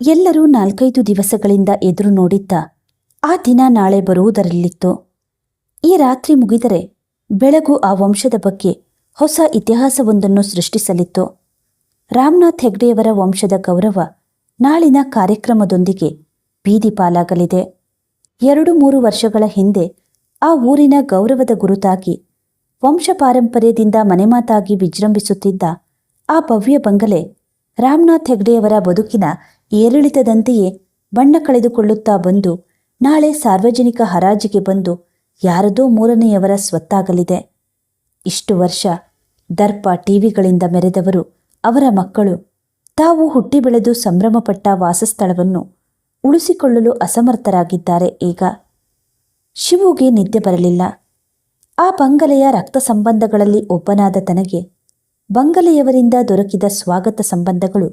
ಎಲ್ಲರೂ ನಾಲ್ಕೈದು ದಿವಸಗಳಿಂದ ಎದುರು ನೋಡಿದ್ದ ಆ ದಿನ ನಾಳೆ ಬರುವುದರಲ್ಲಿತ್ತು. ಈ ರಾತ್ರಿ ಮುಗಿದರೆ ಬೆಳಗು ಆ ವಂಶದ ಬಗ್ಗೆ ಹೊಸ ಇತಿಹಾಸವೊಂದನ್ನು ಸೃಷ್ಟಿಸಲಿತ್ತು. ರಾಮನಾಥ್ ಹೆಗ್ಡೆಯವರ ವಂಶದ ಗೌರವ ನಾಳಿನ ಕಾರ್ಯಕ್ರಮದೊಂದಿಗೆ ಬೀದಿ ಪಾಲಾಗಲಿದೆ. ಎರಡು ಮೂರು ವರ್ಷಗಳ ಹಿಂದೆ ಆ ಊರಿನ ಗೌರವದ ಗುರುತಾಗಿ ವಂಶ ಪಾರಂಪರ್ಯದಿಂದ ಮನೆಮಾತಾಗಿ ವಿಜೃಂಭಿಸುತ್ತಿದ್ದ ಆ ಭವ್ಯ ಬಂಗಲೆ ರಾಮನಾಥ್ ಹೆಗ್ಡೆಯವರ ಬದುಕಿನ ಏರಿಳಿತದಂತೆಯೇ ಬಣ್ಣ ಕಳೆದುಕೊಳ್ಳುತ್ತಾ ಬಂದು ನಾಳೆ ಸಾರ್ವಜನಿಕ ಹರಾಜಿಗೆ ಬಂದು ಯಾರದೋ ಮೂರನೆಯವರ ಸ್ವತ್ತಾಗಲಿದೆ. ಇಷ್ಟು ವರ್ಷ ದರ್ಪ ಟಿವಿಗಳಿಂದ ಮೆರೆದವರು ಅವರ ಮಕ್ಕಳು ತಾವು ಹುಟ್ಟಿ ಬೆಳೆದು ಸಂಭ್ರಮಪಟ್ಟ ವಾಸಸ್ಥಳವನ್ನು ಉಳಿಸಿಕೊಳ್ಳಲು ಅಸಮರ್ಥರಾಗಿದ್ದಾರೆ ಈಗ. ಶಿವುಗೆ ನಿದ್ದೆ ಬರಲಿಲ್ಲ. ಆ ಬಂಗಲೆಯ ರಕ್ತ ಸಂಬಂಧಗಳಲ್ಲಿ ಒಬ್ಬನಾದ ತನಗೆ ಬಂಗಲೆಯವರಿಂದ ದೊರಕಿದ ಸ್ವಾಗತ ಸಂಬಂಧಗಳು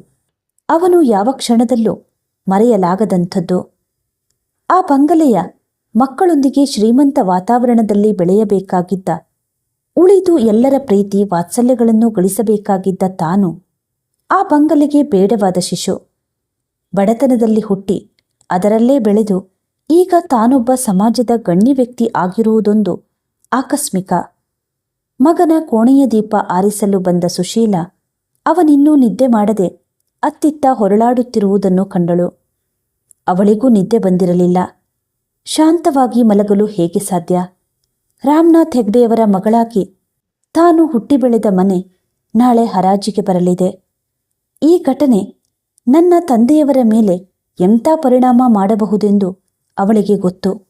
ಅವನು ಯಾವ ಕ್ಷಣದಲ್ಲೂ ಮರೆಯಲಾಗದಂಥದ್ದು. ಆ ಬಂಗಲೆಯ ಮಕ್ಕಳೊಂದಿಗೆ ಶ್ರೀಮಂತ ವಾತಾವರಣದಲ್ಲಿ ಬೆಳೆಯಬೇಕಾಗಿದ್ದ, ಉಳಿದು ಎಲ್ಲರ ಪ್ರೀತಿ ವಾತ್ಸಲ್ಯಗಳನ್ನು ಗಳಿಸಬೇಕಾಗಿದ್ದ ತಾನು ಆ ಬಂಗಲೆಗೆ ಬೇಡವಾದ ಶಿಶು. ಬಡತನದಲ್ಲಿ ಹುಟ್ಟಿ ಅದರಲ್ಲೇ ಬೆಳೆದು ಈಗ ತಾನೊಬ್ಬ ಸಮಾಜದ ಗಣ್ಯ ವ್ಯಕ್ತಿ ಆಗಿರುವುದೊಂದು ಆಕಸ್ಮಿಕ. ಮಗನ ಕೋಣೆಯ ದೀಪ ಆರಿಸಲು ಬಂದ ಸುಶೀಲ, ಅವನಿನ್ನೂ ನಿದ್ದೆ ಮಾಡದೆ ಅತ್ತಿತ್ತ ಹೊರಳಾಡುತ್ತಿರುವುದನ್ನು ಕಂಡಳು. ಅವಳಿಗೂ ನಿದ್ದೆ ಬಂದಿರಲಿಲ್ಲ. ಶಾಂತವಾಗಿ ಮಲಗಲು ಹೇಗೆ ಸಾಧ್ಯ? ರಾಮನಾಥ್ ಹೆಗ್ಡೆಯವರ ಮಗಳಾಗಿ ತಾನು ಹುಟ್ಟಿ ಬೆಳೆದ ಮನೆ ನಾಳೆ ಹರಾಜಿಗೆ ಬರಲಿದೆ. ಈ ಘಟನೆ ನನ್ನ ತಂದೆಯವರ ಮೇಲೆ ಎಂಥ ಪರಿಣಾಮ ಮಾಡಬಹುದೆಂದು ಅವಳಿಗೆ ಗೊತ್ತು.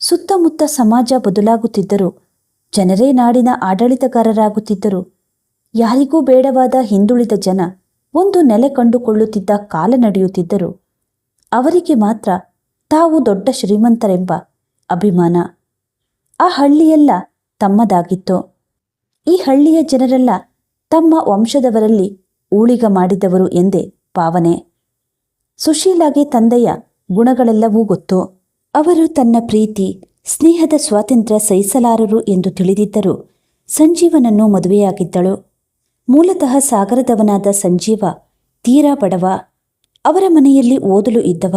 ಸುತ್ತಮುತ್ತ ಸಮಾಜ ಬದಲಾಗುತ್ತಿದ್ದರೂ ಜನರೇ ನಾಡಿನ ಆಡಳಿತಗಾರರಾಗುತ್ತಿದ್ದರು. ಯಾರಿಗೂ ಬೇಡವಾದ ಹಿಂದುಳಿದ ಜನ ಒಂದು ನೆಲೆ ಕಂಡುಕೊಳ್ಳುತ್ತಿದ್ದ ಕಾಲ ನಡೆಯುತ್ತಿದ್ದರು. ಅವರಿಗೆ ಮಾತ್ರ ತಾವು ದೊಡ್ಡ ಶ್ರೀಮಂತರೆಂಬ ಅಭಿಮಾನ. ಆ ಹಳ್ಳಿಯೆಲ್ಲ ತಮ್ಮದಾಗಿತ್ತು. ಈ ಹಳ್ಳಿಯ ಜನರೆಲ್ಲ ತಮ್ಮ ವಂಶದವರಲ್ಲಿ ಊಳಿಗ ಮಾಡಿದವರು ಎಂದೇ ಭಾವನೆ. ಸುಶೀಲಾಗೆ ತಂದೆಯ ಗುಣಗಳೆಲ್ಲವೂ ಗೊತ್ತು. ಅವರು ತನ್ನ ಪ್ರೀತಿ ಸ್ನೇಹದ ಸ್ವಾತಂತ್ರ್ಯ ಸಹಿಸಲಾರರು ಎಂದು ತಿಳಿದಿದ್ದರು ಸಂಜೀವನನ್ನು ಮದುವೆಯಾಗಿದ್ದಳು. ಮೂಲತಃ ಸಾಗರದವನಾದ ಸಂಜೀವ, ತೀರಾ ಬಡವ, ಅವರ ಮನೆಯಲ್ಲಿ ಓದಲು ಇದ್ದವ.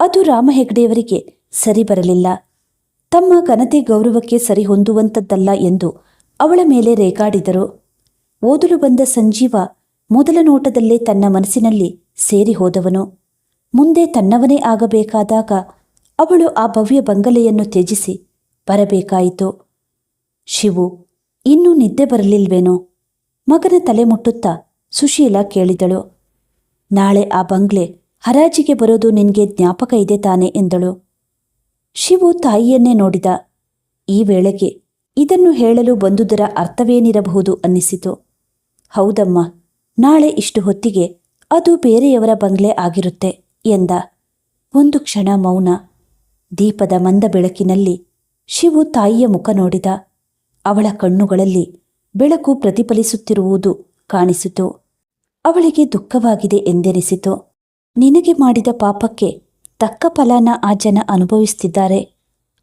ಅದು ರಾಮ ಹೆಗ್ಡೆಯವರಿಗೆ ಸರಿ ಬರಲಿಲ್ಲ. ತಮ್ಮ ಘನತೆ ಗೌರವಕ್ಕೆ ಸರಿ ಹೊಂದುವಂಥದ್ದಲ್ಲ ಎಂದು ಅವಳ ಮೇಲೆ ರೇಗಾಡಿದರು. ಓದಲು ಬಂದ ಸಂಜೀವ ಮೊದಲ ನೋಟದಲ್ಲೇ ತನ್ನ ಮನಸ್ಸಿನಲ್ಲಿ ಸೇರಿ ಹೋದವನು ಮುಂದೆ ತನ್ನವನೇ ಆಗಬೇಕಾದಾಗ ಅವಳು ಆ ಭವ್ಯ ಬಂಗಲೆಯನ್ನು ತ್ಯಜಿಸಿ, ಬರಬೇಕಾಯಿತು. ಶಿವು, ಇನ್ನೂ ನಿದ್ದೆ ಬರಲಿಲ್ವೇನೋ? ಮಗನ ತಲೆ ಮುಟ್ಟುತ್ತಾ ಸುಶೀಲ ಕೇಳಿದಳು. ನಾಳೆ ಆ ಬಂಗ್ಲೆ ಹರಾಜಿಗೆ ಬರೋದು ನಿನಗೆ ಜ್ಞಾಪಕ ಇದೆ ತಾನೆ? ಎಂದಳು. ಶಿವು ತಾಯಿಯನ್ನೇ ನೋಡಿದ. ಈ ವೇಳೆಗೆ ಇದನ್ನು ಹೇಳಲು ಬಂದುದರ ಅರ್ಥವೇನಿರಬಹುದು ಅನ್ನಿಸಿತು. ಹೌದಮ್ಮ, ನಾಳೆ ಇಷ್ಟು ಹೊತ್ತಿಗೆ ಅದು ಬೇರೆಯವರ ಬಂಗ್ಲೆ ಆಗಿರುತ್ತೆ, ಎಂದ. ಒಂದು ಕ್ಷಣ ಮೌನ. ದೀಪದ ಮಂದ ಬೆಳಕಿನಲ್ಲಿ ಶಿವು ತಾಯಿಯ ಮುಖ ನೋಡಿದ. ಅವಳ ಕಣ್ಣುಗಳಲ್ಲಿ ಬೆಳಕು ಪ್ರತಿಫಲಿಸುತ್ತಿರುವುದು ಕಾಣಿಸಿತು. ಅವಳಿಗೆ ದುಃಖವಾಗಿದೆ ಎಂದೆನಿಸಿತು. ನಿನಗೆ ಮಾಡಿದ ಪಾಪಕ್ಕೆ ತಕ್ಕ ಫಲನ ಆ ಜನ ಅನುಭವಿಸ್ತಿದ್ದಾರೆ.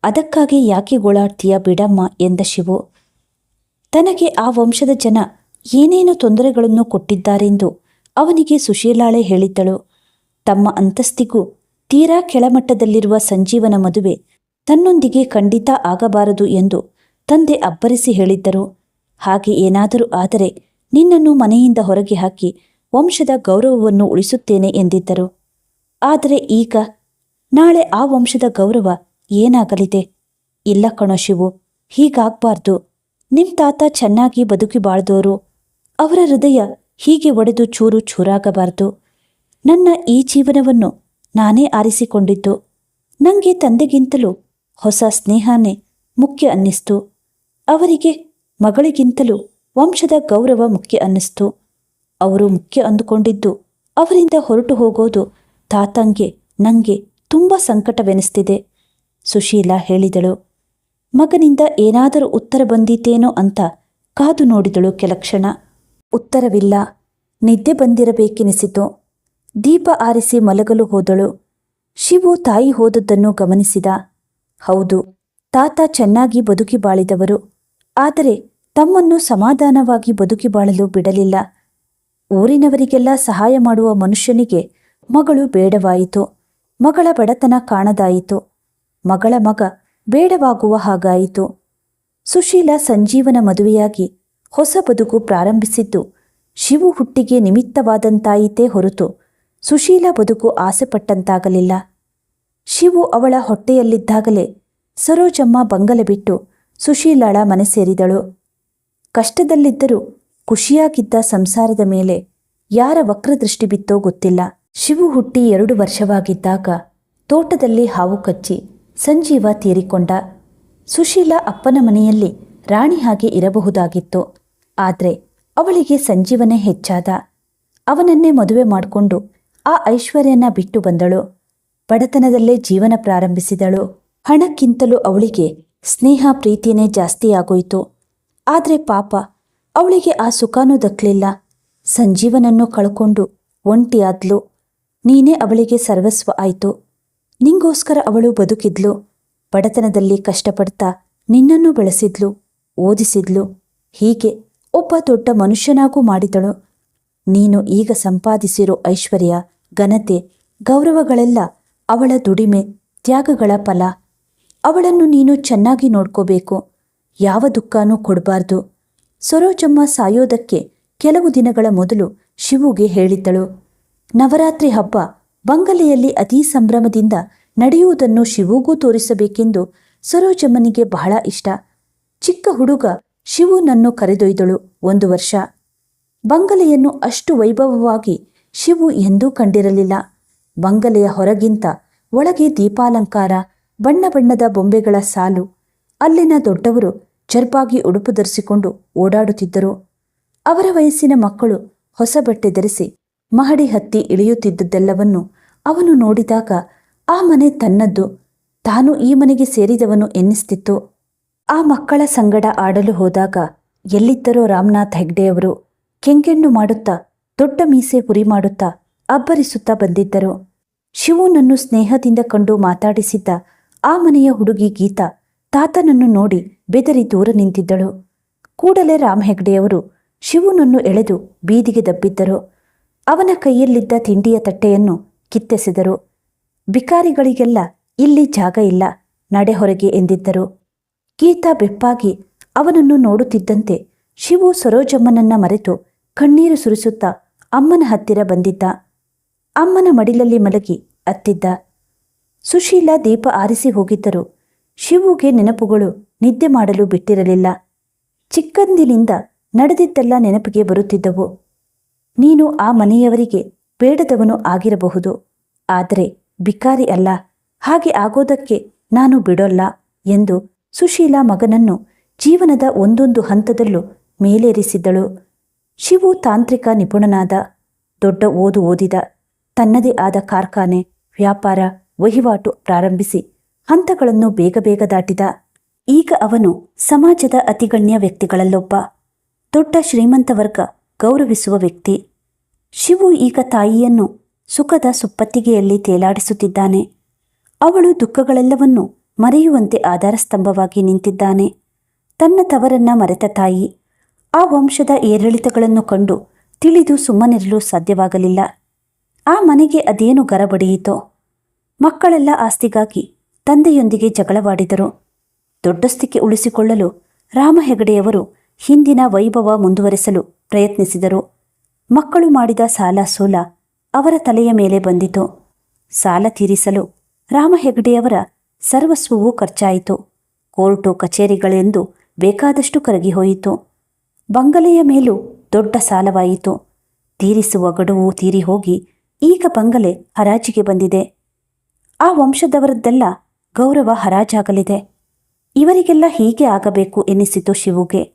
ಅದಕ್ಕಾಗಿ ಯಾಕೆ ಗೋಳಾಡ್ತೀಯ ಬಿಡಮ್ಮ ಎಂದ ಶಿವು. ತನಗೆ ಆ ವಂಶದ ಜನ ಏನೇನು ತೊಂದರೆಗಳನ್ನು ಕೊಟ್ಟಿದ್ದಾರೆಂದು ಅವನಿಗೆ ಸುಶೀಲಾಳೆ ಹೇಳಿದ್ದಳು. ತಮ್ಮ ಅಂತಸ್ತಿಗೂ ತೀರಾ ಕೆಳಮಟ್ಟದಲ್ಲಿರುವ ಸಂಜೀವನ ಮದುವೆ ತನ್ನೊಂದಿಗೆ ಖಂಡಿತ ಆಗಬಾರದು ಎಂದು ತಂದೆ ಅಬ್ಬರಿಸಿ ಹೇಳಿದ್ದರು. ಹಾಗೆ ಏನಾದರೂ ಆದರೆ ನಿನ್ನನ್ನು ಮನೆಯಿಂದ ಹೊರಗೆ ಹಾಕಿ ವಂಶದ ಗೌರವವನ್ನು ಉಳಿಸುತ್ತೇನೆ ಎಂದಿದ್ದರು. ಆದರೆ ಈಗ ನಾಳೆ ಆ ವಂಶದ ಗೌರವ ಏನಾಗಲಿದೆ? ಇಲ್ಲ ಕಣೋ ಶಿವು, ಹೀಗಾಗ್ಬಾರ್ದು. ನಿಮ್ ತಾತ ಚೆನ್ನಾಗಿ ಬದುಕಿ ಬಾಳ್ದೋರು. ಅವರ ಹೃದಯ ಹೀಗೆ ಒಡೆದು ಚೂರು ಚೂರಾಗಬಾರ್ದು. ನನ್ನ ಈ ಜೀವನವನ್ನು ನಾನೇ ಆರಿಸಿಕೊಂಡಿದ್ದು. ನನಗೆ ತಂದೆಗಿಂತಲೂ ಹೊಸ ಸ್ನೇಹನೇ ಮುಖ್ಯ ಅನ್ನಿಸ್ತು. ಅವರಿಗೆ ಮಗಳಿಗಿಂತಲೂ ವಂಶದ ಗೌರವ ಮುಖ್ಯ ಅನ್ನಿಸ್ತು. ಅವರು ಮುಖ್ಯ ಅಂದುಕೊಂಡಿದ್ದು ಅವರಿಂದ ಹೊರಟು ಹೋಗೋದು ತಾತಂಗೆ ನಂಗೆ ತುಂಬ ಸಂಕಟವೆನಿಸ್ತಿದೆ, ಸುಶೀಲಾ ಹೇಳಿದಳು. ಮಗನಿಂದ ಏನಾದರೂ ಉತ್ತರ ಬಂದೀತೇನೋ ಅಂತ ಕಾದು ನೋಡಿದಳು ಕೆಲಕ್ಷಣ ಉತ್ತರವಿಲ್ಲ, ನಿದ್ದೆ ಬಂದಿರಬೇಕೆನಿಸಿತು. ದೀಪ ಆರಿಸಿ ಮಲಗಲು ಹೋದಳು. ಶಿವು ತಾಯಿ ಹೋದದ್ದನ್ನು ಗಮನಿಸಿದ. ಹೌದು, ತಾತ ಚೆನ್ನಾಗಿ ಬದುಕಿ ಬಾಳಿದವರು. ಆದರೆ ತಮ್ಮನ್ನು ಸಮಾಧಾನವಾಗಿ ಬದುಕಿ ಬಾಳಲು ಬಿಡಲಿಲ್ಲ. ಊರಿನವರಿಗೆಲ್ಲ ಸಹಾಯ ಮಾಡುವ ಮನುಷ್ಯನಿಗೆ ಮಗಳು ಬೇಡವಾಯಿತು. ಮಗಳ ಬಡತನ ಕಾಣದಾಯಿತು. ಮಗಳ ಮಗ ಬೇಡವಾಗುವ ಹಾಗಾಯಿತು. ಸುಶೀಲ ಸಂಜೀವನ ಮದುವೆಯಾಗಿ ಹೊಸ ಬದುಕು ಪ್ರಾರಂಭಿಸಿದ್ದು ಶಿವು ಹುಟ್ಟಿಗೆ ನಿಮಿತ್ತವಾದಂತಾಯಿತೇ ಹೊರತು ಸುಶೀಲ ಬದುಕು ಆಸೆಪಟ್ಟಂತಾಗಲಿಲ್ಲ. ಶಿವು ಅವಳ ಹೊಟ್ಟೆಯಲ್ಲಿದ್ದಾಗಲೇ ಸರೋಜಮ್ಮ ಬಂಗಲೆ ಬಿಟ್ಟು ಸುಶೀಲಾಳ ಮನೆ ಸೇರಿದಳು ಕಷ್ಟದಲ್ಲಿದ್ದರೂ ಖುಷಿಯಾಗಿದ್ದ ಸಂಸಾರದ ಮೇಲೆ ಯಾರ ವಕ್ರದೃಷ್ಟಿ ಬಿತ್ತೋ ಗೊತ್ತಿಲ್ಲ. ಶಿವು ಹುಟ್ಟಿ ಎರಡು ವರ್ಷವಾಗಿದ್ದಾಗ ತೋಟದಲ್ಲಿ ಹಾವು ಕಚ್ಚಿ ಸಂಜೀವ ತೀರಿಕೊಂಡ ಸುಶೀಲ ಅಪ್ಪನ ಮನೆಯಲ್ಲಿ ರಾಣಿ ಹಾಗೆ ಇರಬಹುದಾಗಿತ್ತು. ಆದರೆ ಅವಳಿಗೆ ಸಂಜೀವನೇ ಹೆಚ್ಚಾದ. ಅವನನ್ನೇ ಮದುವೆ ಮಾಡಿಕೊಂಡು ಆ ಐಶ್ವರ್ಯನ ಬಿಟ್ಟು ಬಂದಳು. ಬಡತನದಲ್ಲೇ ಜೀವನ ಪ್ರಾರಂಭಿಸಿದಳು. ಹಣಕ್ಕಿಂತಲೂ ಅವಳಿಗೆ ಸ್ನೇಹ ಪ್ರೀತಿನೇ ಜಾಸ್ತಿಯಾಗೋಯಿತು ಆದರೆ ಪಾಪ, ಅವಳಿಗೆ ಆ ಸುಖಾನೂ ದಕ್ಕಲಿಲ್ಲ. ಸಂಜೀವನನ್ನು ಕಳ್ಕೊಂಡು ಒಂಟಿಯಾದ್ಲು ನೀನೇ ಅವಳಿಗೆ ಸರ್ವಸ್ವ ಆಯಿತು. ನಿಂಗೋಸ್ಕರ ಅವಳು ಬದುಕಿದ್ಲು. ಬಡತನದಲ್ಲಿ ಕಷ್ಟಪಡ್ತಾ ನಿನ್ನನ್ನು ಬೆಳೆಸಿದ್ಲು, ಓದಿಸಿದ್ಲು. ಹೀಗೆ ಒಬ್ಬ ದೊಡ್ಡ ಮನುಷ್ಯನಾಗೂ ಮಾಡಿದಳು. ನೀನು ಈಗ ಸಂಪಾದಿಸಿರೋ ಐಶ್ವರ್ಯ, ಘನತೆ, ಗೌರವಗಳೆಲ್ಲ ಅವಳ ದುಡಿಮೆ, ತ್ಯಾಗಗಳ ಫಲ. ಅವಳನ್ನು ನೀನು ಚೆನ್ನಾಗಿ ನೋಡ್ಕೋಬೇಕು. ಯಾವ ದುಃಖನೂ ಕೊಡಬಾರ್ದು. ಸರೋಜಮ್ಮ ಸಾಯೋದಕ್ಕೆ ಕೆಲವು ದಿನಗಳ ಮೊದಲು ಶಿವುಗೆ ಹೇಳಿದ್ದಳು. ನವರಾತ್ರಿ ಹಬ್ಬ ಬಂಗಲೆಯಲ್ಲಿ ಅತೀ ಸಂಭ್ರಮದಿಂದ ನಡೆಯುವುದನ್ನು ಶಿವುಗೂ ತೋರಿಸಬೇಕೆಂದು ಸರೋಜಮ್ಮನಿಗೆ ಬಹಳ ಇಷ್ಟ. ಚಿಕ್ಕ ಹುಡುಗ ಶಿವುನನ್ನು ಕರೆದೊಯ್ದಳು ಒಂದು ವರ್ಷ. ಬಂಗಲೆಯನ್ನು ಅಷ್ಟು ವೈಭವವಾಗಿ ಶಿವು ಎಂದೂ ಕಂಡಿರಲಿಲ್ಲ. ಬಂಗಲೆಯ ಹೊರಗಿಂತ ಒಳಗೆ ದೀಪಾಲಂಕಾರ, ಬಣ್ಣ ಬಣ್ಣದ ಬೊಂಬೆಗಳ ಸಾಲು, ಅಲ್ಲಿನ ದೊಡ್ಡವರು ಚರ್ಪಾಗಿ ಉಡುಪು ಧರಿಸಿಕೊಂಡು ಓಡಾಡುತ್ತಿದ್ದರು. ಅವರ ವಯಸ್ಸಿನ ಮಕ್ಕಳು ಹೊಸ ಬಟ್ಟೆ ಧರಿಸಿ ಮಹಡಿ ಹತ್ತಿ ಇಳಿಯುತ್ತಿದ್ದುದೆಲ್ಲವನ್ನು ಅವನು ನೋಡಿದಾಗ ಆ ಮನೆ ತನ್ನದ್ದು, ತಾನು ಈ ಮನೆಗೆ ಸೇರಿದವನು ಎನ್ನಿಸ್ತಿತ್ತು. ಆ ಮಕ್ಕಳ ಸಂಗಡ ಆಡಲು ಹೋದಾಗ ಎಲ್ಲಿದ್ದರೋ ರಾಮನಾಥ್ ಹೆಗ್ಡೆಯವರು ಕೆಂಗೆಣ್ಣು ಮಾಡುತ್ತಾ, ದೊಡ್ಡ ಮೀಸೆ ಹುರಿ ಮಾಡುತ್ತಾ ಅಬ್ಬರಿಸುತ್ತಾ ಬಂದಿದ್ದರು. ಶಿವುನನ್ನು ಸ್ನೇಹದಿಂದ ಕಂಡು ಮಾತಾಡಿಸಿದ್ದ ಆ ಮನೆಯ ಹುಡುಗಿ ಗೀತಾ ತಾತನನ್ನು ನೋಡಿ ಬೆದರಿ ದೂರ ನಿಂತಿದ್ದಳು. ಕೂಡಲೇ ರಾಮ್ ಹೆಗ್ಡೆಯವರು ಶಿವುನನ್ನು ಎಳೆದು ಬೀದಿಗೆ ದಬ್ಬಿದ್ದರು. ಅವನ ಕೈಯಲ್ಲಿದ್ದ ತಿಂಡಿಯ ತಟ್ಟೆಯನ್ನು ಕಿತ್ತೆಸೆದರು. ಬಿಕಾರಿಗಳಿಗೆಲ್ಲ ಇಲ್ಲಿ ಜಾಗ ಇಲ್ಲ, ನಡೆ ಹೊರಗೆ ಎಂದಿದ್ದರು. ಗೀತಾ ಬೆಪ್ಪಾಗಿ ಅವನನ್ನು ನೋಡುತ್ತಿದ್ದಂತೆ ಶಿವು ಸರೋಜಮ್ಮನನ್ನ ಮರೆತು ಕಣ್ಣೀರು ಸುರಿಸುತ್ತಾ ಅಮ್ಮನ ಹತ್ತಿರ ಬಂದಿದ್ದ. ಅಮ್ಮನ ಮಡಿಲಲ್ಲಿ ಮಲಗಿ ಅತ್ತಿದ್ದ. ಸುಶೀಲ ದೀಪ ಆರಿಸಿ ಹೋಗಿದ್ದರು. ಶಿವುಗೆ ನೆನಪುಗಳು ನಿದ್ದೆ ಮಾಡಲು ಬಿಟ್ಟಿರಲಿಲ್ಲ. ಚಿಕ್ಕಂದಿನಿಂದ ನಡೆದಿದ್ದೆಲ್ಲ ನೆನಪಿಗೆ ಬರುತ್ತಿದ್ದವು. ನೀನು ಆ ಮನೆಯವರಿಗೆ ಬೇಡದವನು ಆಗಿರಬಹುದು. ಆದರೆ ಬಿಕಾರಿ ಅಲ್ಲ. ಹಾಗೆ ಆಗೋದಕ್ಕೆ ನಾನು ಬಿಡೋಲ್ಲ ಎಂದು ಸುಶೀಲ ಮಗನನ್ನು ಜೀವನದ ಒಂದೊಂದು ಹಂತದಲ್ಲೂ ಮೇಲೇರಿಸಿದ್ದಳು. ಶಿವು ತಾಂತ್ರಿಕ ನಿಪುಣನಾದ, ದೊಡ್ಡ ಓದು ಓದಿದ, ತನ್ನದೇ ಆದ ಕಾರ್ಖಾನೆ, ವ್ಯಾಪಾರ, ವಹಿವಾಟು ಪ್ರಾರಂಭಿಸಿ ಹಂತಗಳನ್ನು ಬೇಗ ಬೇಗ ದಾಟಿದ. ಈಗ ಅವನು ಸಮಾಜದ ಅತಿಗಣ್ಯ ವ್ಯಕ್ತಿಗಳಲ್ಲೊಬ್ಬ, ದೊಡ್ಡ ಶ್ರೀಮಂತ ವರ್ಗ ಗೌರವಿಸುವ ವ್ಯಕ್ತಿ. ಶಿವು ಈಗ ತಾಯಿಯನ್ನು ಸುಖದ ಸುಪ್ಪತ್ತಿಗೆಯಲ್ಲಿ ತೇಲಾಡಿಸುತ್ತಿದ್ದಾನೆ. ಅವಳು ದುಃಖಗಳೆಲ್ಲವನ್ನೂ ಮರೆಯುವಂತೆ ಆಧಾರಸ್ತಂಭವಾಗಿ ನಿಂತಿದ್ದಾನೆ. ತನ್ನ ತವರನ್ನ ಮರೆತ ತಾಯಿ ಆ ವಂಶದ ಏರಿಳಿತಗಳನ್ನು ಕಂಡು ತಿಳಿದು ಸುಮ್ಮನಿರಲು ಸಾಧ್ಯವಾಗಲಿಲ್ಲ. ಆ ಮನೆಗೆ ಅದೇನು ಗರಬಡಿಯಿತೋ ಮಕ್ಕಳೆಲ್ಲ ಆಸ್ತಿಗಾಗಿ ತಂದೆಯೊಂದಿಗೆ ಜಗಳವಾಡಿದರು. ದೊಡ್ಡಸ್ತಿಕೆ ಉಳಿಸಿಕೊಳ್ಳಲು ರಾಮ ಹೆಗಡೆಯವರು ಹಿಂದಿನ ವೈಭವ ಮುಂದುವರೆಸಲು ಪ್ರಯತ್ನಿಸಿದರು. ಮಕ್ಕಳು ಮಾಡಿದ ಸಾಲ ಸೋಲ ಅವರ ತಲೆಯ ಮೇಲೆ ಬಂದಿತು. ಸಾಲ ತೀರಿಸಲು ರಾಮ ಹೆಗಡೆಯವರ ಸರ್ವಸ್ವವೂ ಖರ್ಚಾಯಿತು. ಕೋರ್ಟು, ಕಚೇರಿಗಳೆಂದು ಬೇಕಾದಷ್ಟು ಕರಗಿ ಹೋಯಿತು ಬಂಗಲೆಯ ಮೇಲೂ ದೊಡ್ಡ ಸಾಲವಾಯಿತು. ತೀರಿಸುವ ಗಡುವು ತೀರಿ ಹೋಗಿ ಈಗ ಬಂಗಲೆ ಹರಾಜಿಗೆ ಬಂದಿದೆ. ಆ ವಂಶದವರದ್ದೆಲ್ಲ ಗೌರವ ಹರಾಜಾಗಲಿದೆ. ಇವರಿಗೆಲ್ಲ ಹೀಗೆ ಆಗಬೇಕು ಎನ್ನಿಸಿತು ಶಿವುಗೆ.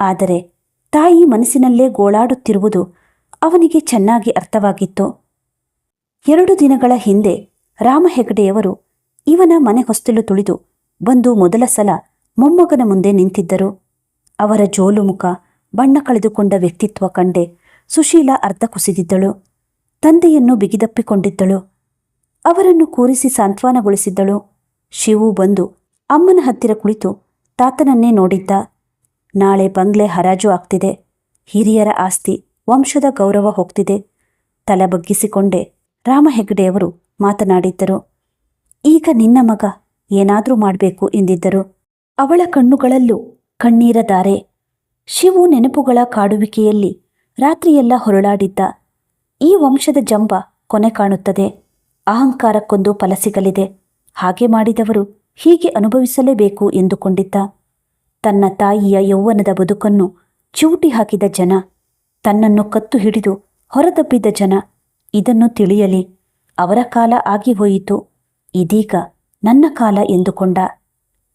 ಆದರೆ ತಾಯಿ ಮನಸ್ಸಿನಲ್ಲೇ ಗೋಳಾಡುತ್ತಿರುವುದು ಅವನಿಗೆ ಚೆನ್ನಾಗಿ ಅರ್ಥವಾಗಿತ್ತು. ಎರಡು ದಿನಗಳ ಹಿಂದೆ ರಾಮ ಹೆಗಡೆಯವರು ಇವನ ಮನೆ ಹೊಸ್ತಿಲು ತುಳಿದು ಬಂದು ಮೊದಲ ಸಲ ಮೊಮ್ಮಗನ ಮುಂದೆ ನಿಂತಿದ್ದರು. ಅವರ ಜೋಲು ಮುಖ ಬಣ್ಣ ಕಳೆದುಕೊಂಡ ವ್ಯಕ್ತಿತ್ವ ಕಂಡೆ. ಸುಶೀಲ ಅರ್ಧ ಕುಸಿದಿದ್ದಳು. ತಂದೆಯನ್ನು ಬಿಗಿದಪ್ಪಿಕೊಂಡಿದ್ದಳು. ಅವರನ್ನು ಕೂರಿಸಿ ಸಾಂತ್ವನಗೊಳಿಸಿದ್ದಳು. ಶಿವು ಬಂದು ಅಮ್ಮನ ಹತ್ತಿರ ಕುಳಿತು ತಾತನನ್ನೇ ನೋಡಿದ್ದ. ನಾಳೆ ಬಂಗ್ಲೆ ಹರಾಜು ಆಗ್ತಿದೆ. ಹಿರಿಯರ ಆಸ್ತಿ, ವಂಶದ ಗೌರವ ಹೋಗ್ತಿದೆ. ತಲೆ ಬಗ್ಗಿಸಿಕೊಂಡೆ ರಾಮ ಹೆಗ್ಡೆಯವರು ಮಾತನಾಡಿದ್ದರು. ಈಗ ನಿನ್ನ ಮಗ ಏನಾದರೂ ಮಾಡಬೇಕು ಎಂದಿದ್ದರು. ಅವಳ ಕಣ್ಣುಗಳಲ್ಲೂ ಕಣ್ಣೀರ ಧಾರೆ. ಶಿವು ನೆನಪುಗಳ ಕಾಡುವಿಕೆಯಲ್ಲಿ ರಾತ್ರಿಯೆಲ್ಲ ಹೊರಳಾಡಿದ್ದ ಈ ವಂಶದ ಜಂಬ ಕೊನೆ ಕಾಣುತ್ತದೆ. ಅಹಂಕಾರಕ್ಕೊಂದು ಫಲ ಸಿಗಲಿದೆ. ಹಾಗೆ ಮಾಡಿದವರು ಹೀಗೆ ಅನುಭವಿಸಲೇಬೇಕು ಎಂದುಕೊಂಡಿದ್ದ. ತನ್ನ ತಾಯಿಯ ಯೌವನದ ಬದುಕನ್ನು ಚೂಟಿ ಹಾಕಿದ ಜನ, ತನ್ನನ್ನು ಕತ್ತು ಹಿಡಿದು ಹೊರದಬ್ಬಿದ್ದ ಜನ, ಇದನ್ನು ತಿಳಿಯಲಿ. ಅವರ ಕಾಲ ಆಗಿ ಹೋಯಿತು. ಇದೀಗ ನನ್ನ ಕಾಲ ಎಂದುಕೊಂಡ.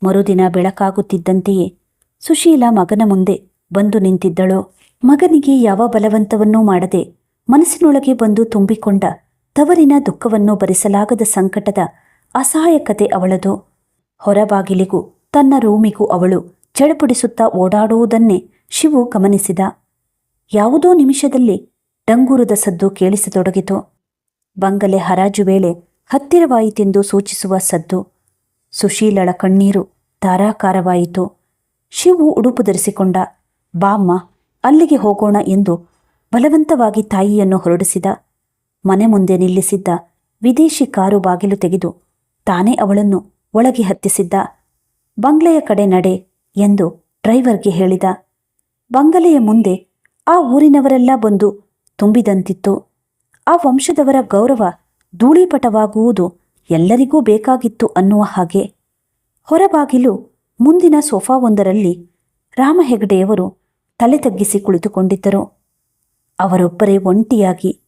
ಮರುದಿನ ಬೆಳಕಾಗುತ್ತಿದ್ದಂತೆಯೇ ಸುಶೀಲ ಮಗನ ಮುಂದೆ ಬಂದು ನಿಂತಿದ್ದಳು. ಮಗನಿಗೆ ಯಾವ ಬಲವಂತವನ್ನೂ ಮಾಡದೆ ಮನಸ್ಸಿನೊಳಗೆ ಬಂದು ತುಂಬಿಕೊಂಡ ತವರಿನ ದುಃಖವನ್ನು ಭರಿಸಲಾಗದ ಸಂಕಟದ ಅಸಹಾಯಕತೆ ಅವಳದು. ಹೊರಬಾಗಿಲಿಗೂ ತನ್ನ ರೂಮಿಗೂ ಅವಳು ಚಡಪಡಿಸುತ್ತಾ ಓಡಾಡುವುದನ್ನೇ ಶಿವು ಗಮನಿಸಿದ. ಯಾವುದೋ ನಿಮಿಷದಲ್ಲಿ ಡಂಗೂರದ ಸದ್ದು ಕೇಳಿಸತೊಡಗಿತು. ಬಂಗಲೆ ಹರಾಜು ವೇಳೆ ಹತ್ತಿರವಾಯಿತೆಂದು ಸೂಚಿಸುವ ಸದ್ದು. ಸುಶೀಲಳ ಕಣ್ಣೀರು ಧಾರಾಕಾರವಾಯಿತು. ಶಿವು ಉಡುಪು ಧರಿಸಿಕೊಂಡ. ಬಾಮ್ಮ ಅಲ್ಲಿಗೆ ಹೋಗೋಣ ಎಂದು ಬಲವಂತವಾಗಿ ತಾಯಿಯನ್ನು ಹೊರಡಿಸಿದ. ಮನೆ ಮುಂದೆ ನಿಲ್ಲಿಸಿದ್ದ ವಿದೇಶಿ ಕಾರು ಬಾಗಿಲು ತೆಗೆದು ತಾನೇ ಅವಳನ್ನು ಒಳಗೆ ಹತ್ತಿಸಿದ್ದ. ಬಂಗ್ಲೆಯ ಕಡೆ ನಡೆ ಎಂದು ಡ್ರೈವರ್ಗೆ ಹೇಳಿದ. ಬಂಗಲೆಯ ಮುಂದೆ ಆ ಊರಿನವರೆಲ್ಲ ಬಂದು ತುಂಬಿದಂತಿತ್ತು. ಆ ವಂಶದವರ ಗೌರವ ಧೂಳಿಪಟವಾಗುವುದು ಎಲ್ಲರಿಗೂ ಬೇಕಾಗಿತ್ತು ಅನ್ನುವ ಹಾಗೆ. ಹೊರಬಾಗಿಲು ಮುಂದಿನ ಸೋಫಾವೊಂದರಲ್ಲಿ ರಾಮ ಹೆಗಡೆಯವರು ತಲೆ ತಗ್ಗಿಸಿ ಕುಳಿತುಕೊಂಡಿದ್ದರು. ಅವರೊಬ್ಬರೇ ಒಂಟಿಯಾಗಿ,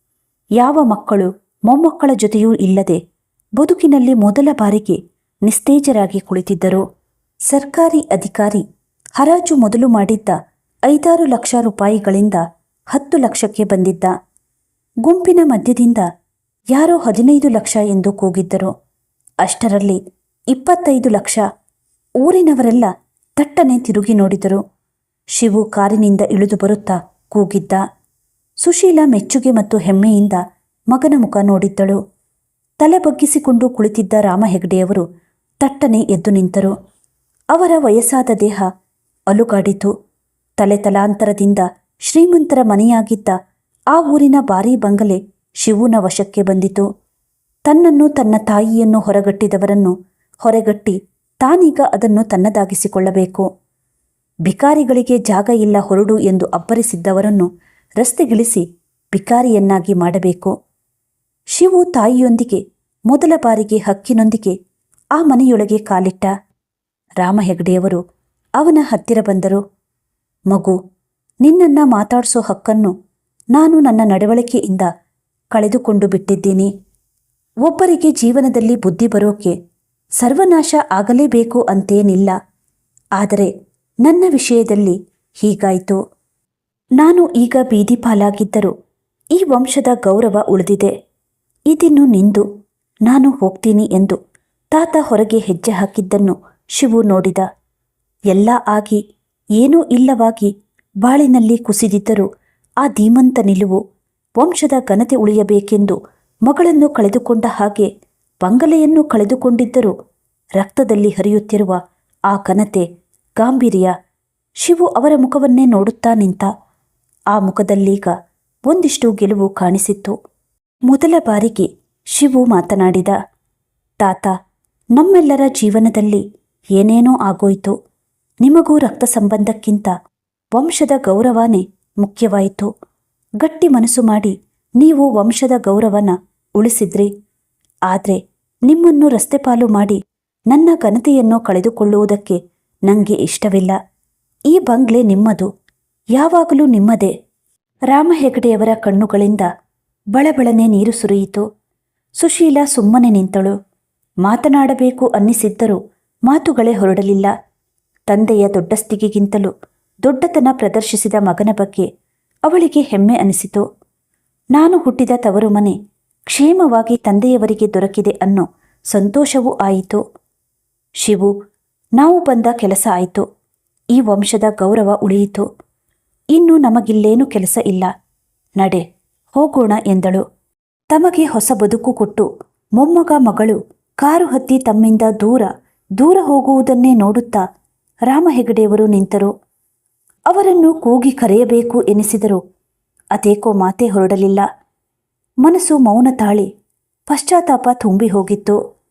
ಯಾವ ಮಕ್ಕಳು ಮೊಮ್ಮಕ್ಕಳ ಜೊತೆಯೂ ಇಲ್ಲದೆ ಬದುಕಿನಲ್ಲಿ ಮೊದಲ ಬಾರಿಗೆ ನಿಸ್ತೇಜರಾಗಿ ಕುಳಿತಿದ್ದರು. ಸರ್ಕಾರಿ ಅಧಿಕಾರಿ ಹರಾಜು ಮೊದಲು ಮಾಡಿದ್ದ ಐದಾರು ಲಕ್ಷ ರೂಪಾಯಿಗಳಿಂದ ಹತ್ತು ಲಕ್ಷಕ್ಕೆ ಬಂದಿದ್ದ. ಗುಂಪಿನ ಮಧ್ಯದಿಂದ ಯಾರೋ ಹದಿನೈದು ಲಕ್ಷ ಎಂದು ಕೂಗಿದ್ದರು. ಅಷ್ಟರಲ್ಲಿ ಇಪ್ಪತ್ತೈದು ಲಕ್ಷ ಊರಿನವರೆಲ್ಲ ತಟ್ಟನೆ ತಿರುಗಿ ನೋಡಿದರು. ಶಿವು ಕಾರಿನಿಂದ ಇಳಿದು ಬರುತ್ತಾ ಕೂಗಿದ್ದ. ಸುಶೀಲ ಮೆಚ್ಚುಗೆ ಮತ್ತು ಹೆಮ್ಮೆಯಿಂದ ಮಗನ ಮುಖ ನೋಡಿದ್ದಳು. ತಲೆ ಬಗ್ಗಿಸಿಕೊಂಡು ಕುಳಿತಿದ್ದ ರಾಮ ಹೆಗಡೆಯವರು ತಟ್ಟನೆ ಎದ್ದು ನಿಂತರು. ಅವರ ವಯಸ್ಸಾದ ದೇಹ ಅಲುಗಾಡಿತು. ತಲೆ ತಲಾಂತರದಿಂದ ಶ್ರೀಮಂತರ ಮನೆಯಾಗಿದ್ದ ಆ ಊರಿನ ಭಾರೀ ಬಂಗಲೆ ಶಿವುನ ವಶಕ್ಕೆ ಬಂದಿತು. ತನ್ನನ್ನು ತನ್ನ ತಾಯಿಯನ್ನು ಹೊರಗಟ್ಟಿದವರನ್ನು ಹೊರಗಟ್ಟಿ ತಾನೀಗ ಅದನ್ನು ತನ್ನದಾಗಿಸಿಕೊಳ್ಳಬೇಕು. ಭಿಕಾರಿಗಳಿಗೆ ಜಾಗ ಇಲ್ಲ ಹೊರಡು ಎಂದು ಅಬ್ಬರಿಸಿದ್ದವರನ್ನು ರಸ್ತೆಗಿಳಿಸಿ ಭಿಕಾರಿಯನ್ನಾಗಿ ಮಾಡಬೇಕು. ಶಿವು ತಾಯಿಯೊಂದಿಗೆ ಮೊದಲ ಬಾರಿಗೆ ಹಕ್ಕಿನೊಂದಿಗೆ ಆ ಮನೆಯೊಳಗೆ ಕಾಲಿಟ್ಟ. ರಾಮ ಹೆಗಡೆಯವರು ಅವನ ಹತ್ತಿರ ಬಂದರು. ಮಗು, ನಿನ್ನನ್ನ ಮಾತಾಡಿಸೋ ಹಕ್ಕನ್ನು ನಾನು ನನ್ನ ನಡವಳಿಕೆಯಿಂದ ಕಳೆದುಕೊಂಡು ಬಿಟ್ಟಿದ್ದೀನಿ. ಒಬ್ಬರಿಗೆ ಜೀವನದಲ್ಲಿ ಬುದ್ಧಿ ಬರೋಕೆ ಸರ್ವನಾಶ ಆಗಲೇಬೇಕು ಅಂತೇನಿಲ್ಲ. ಆದರೆ ನನ್ನ ವಿಷಯದಲ್ಲಿ ಹೀಗಾಯಿತು. ನಾನು ಈಗ ಬೀದಿ ಪಾಲಾಗಿದ್ದರೂ ಈ ವಂಶದ ಗೌರವ ಉಳಿದಿದೆ. ಇದಿನ್ನು ನಿಂದು, ನಾನು ಹೋಗ್ತೀನಿ ಎಂದು ತಾತ ಹೊರಗೆ ಹೆಜ್ಜೆ ಹಾಕಿದ್ದನ್ನು ಶಿವು ನೋಡಿದ. ಎಲ್ಲ ಆಗಿ ಏನೂ ಇಲ್ಲವಾಗಿ ಬಾಳಿನಲ್ಲಿ ಕುಸಿದಿದ್ದರೂ ಆ ಧೀಮಂತ ನಿಲುವು ವಂಶದ ಘನತೆ ಉಳಿಯಬೇಕೆಂದು ಮಗಳನ್ನು ಕಳೆದುಕೊಂಡ ಹಾಗೆ ಬಂಗಲೆಯನ್ನು ಕಳೆದುಕೊಂಡಿದ್ದರೂ ರಕ್ತದಲ್ಲಿ ಹರಿಯುತ್ತಿರುವ ಆ ಘನತೆ ಗಾಂಭೀರ್ಯ. ಶಿವು ಅವರ ಮುಖವನ್ನೇ ನೋಡುತ್ತಾ ನಿಂತ. ಆ ಮುಖದಲ್ಲೀಗ ಒಂದಿಷ್ಟು ಗೆಲುವು ಕಾಣಿಸಿತ್ತು. ಮೊದಲ ಬಾರಿಗೆ ಶಿವು ಮಾತನಾಡಿದ, ತಾತ, ನಮ್ಮೆಲ್ಲರ ಜೀವನದಲ್ಲಿ ಏನೇನೋ ಆಗೋಯ್ತು. ನಿಮಗೂ ರಕ್ತ ಸಂಬಂಧಕ್ಕಿಂತ ವಂಶದ ಗೌರವನೇ ಮುಖ್ಯವಾಯಿತು. ಗಟ್ಟಿ ಮನಸ್ಸು ಮಾಡಿ ನೀವು ವಂಶದ ಗೌರವನ ಉಳಿಸಿದ್ರಿ. ಆದರೆ ನಿಮ್ಮನ್ನು ರಸ್ತೆ ಪಾಲು ಮಾಡಿ ನನ್ನ ಘನತೆಯನ್ನು ಕಳೆದುಕೊಳ್ಳುವುದಕ್ಕೆ ನನಗೆ ಇಷ್ಟವಿಲ್ಲ. ಈ ಬಂಗ್ಲೆ ನಿಮ್ಮದು, ಯಾವಾಗಲೂ ನಿಮ್ಮದೇ. ರಾಮ ಹೆಗಡೆಯವರ ಕಣ್ಣುಗಳಿಂದ ಬಳಬಳನೆ ನೀರು ಸುರಿಯಿತು. ಸುಶೀಲ ಸುಮ್ಮನೆ ನಿಂತಳು. ಮಾತನಾಡಬೇಕು ಅನ್ನಿಸಿದ್ದರೂ ಮಾತುಗಳೇ ಹೊರಡಲಿಲ್ಲ. ತಂದೆಯ ದೊಡ್ಡಸ್ತಿಗೆಗಿಂತಲೂ ದೊಡ್ಡತನ ಪ್ರದರ್ಶಿಸಿದ ಮಗನ ಬಗ್ಗೆ ಅವಳಿಗೆ ಹೆಮ್ಮೆ ಅನಿಸಿತು. ನಾನು ಹುಟ್ಟಿದ ತವರು ಮನೆ ಕ್ಷೇಮವಾಗಿ ತಂದೆಯವರಿಗೆ ದೊರಕಿದೆ ಅನ್ನೋ ಸಂತೋಷವೂ ಆಯಿತು. ಶಿವು ನಾವು ಬಂದ ಕೆಲಸ ಆಯಿತು. ಈ ವಂಶದ ಗೌರವ ಉಳಿಯಿತು. ಇನ್ನು ನಮಗಿಲ್ಲೇನೂ ಕೆಲಸ ಇಲ್ಲ. ನಡೆ, ಹೋಗೋಣ ಎಂದಳು. ತಮಗೆ ಹೊಸ ಬದುಕು ಕೊಟ್ಟು ಮೊಮ್ಮಗ ಮಗಳು ಕಾರು ಹತ್ತಿ ತಮ್ಮಿಂದ ದೂರ ದೂರ ಹೋಗುವುದನ್ನೇ ನೋಡುತ್ತಾ ರಾಮ ಹೆಗಡೆಯವರು ನಿಂತರು. ಅವರನ್ನು ಕೂಗಿ ಕರೆಯಬೇಕು ಎನಿಸಿದರು. ಅದೇಕೋ ಮಾತೇ ಹೊರಡಲಿಲ್ಲ. ಮನಸ್ಸು ಮೌನ ತಾಳಿ, ಪಶ್ಚಾತ್ತಾಪ ತುಂಬಿ ಹೋಗಿತ್ತು.